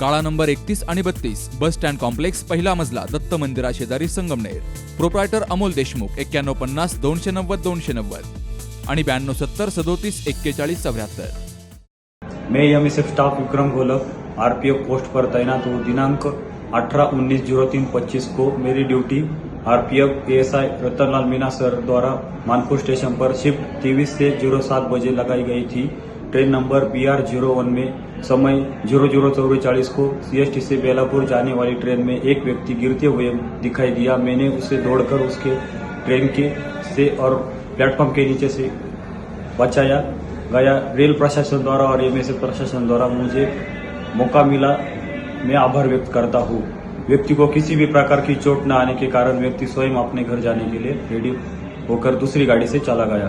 काळा नंबर एकतीस आणि बत्तीस बस स्टँड कॉम्प्लेक्स पहिला मजला दत्त मंदिरा शेजारी संगमनेर. प्रोप्रायटर अमोल देशमुख एक्क्याण्णव पन्नास दोनशे नव्वद दोनशे नव्वद. आणि ब्याण्णव सत्तर सदोतीस एक्केचाळीस चौऱ्याहत्तर. मैं MSF staff Vikram Golak RPF post पर तैनात हूँ दिनांक 18 उन्नीस जीरो तीन पच्चीस को मेरी duty RPF ASI Ratanlal Meena sir द्वारा मानपुर स्टेशन पर शिफ्ट तेईस से जीरो सात बजे लगाई गई थी। Train number B R zero one में समय ज़ीरो ज़ीरो चौवालीस को सीएसटी से बेलापुर जाने वाली ट्रेन में एक व्यक्ति गिरते हुए दिखाई दिया। मैंने उसे दौड़कर उसके ट्रेन के से और प्लेटफॉर्म के नीचे से बचाया, गया। रेल प्रशासन द्वारा और एमएसएफ प्रशासन द्वारा मुझे मौका मिला। मैं आभार व्यक्त करता हूँ। व्यक्ति को किसी भी प्रकार की चोट न आने के कारण व्यक्ति स्वयं अपने घर जाने के लिए रेडी होकर दूसरी गाड़ी से चला गया।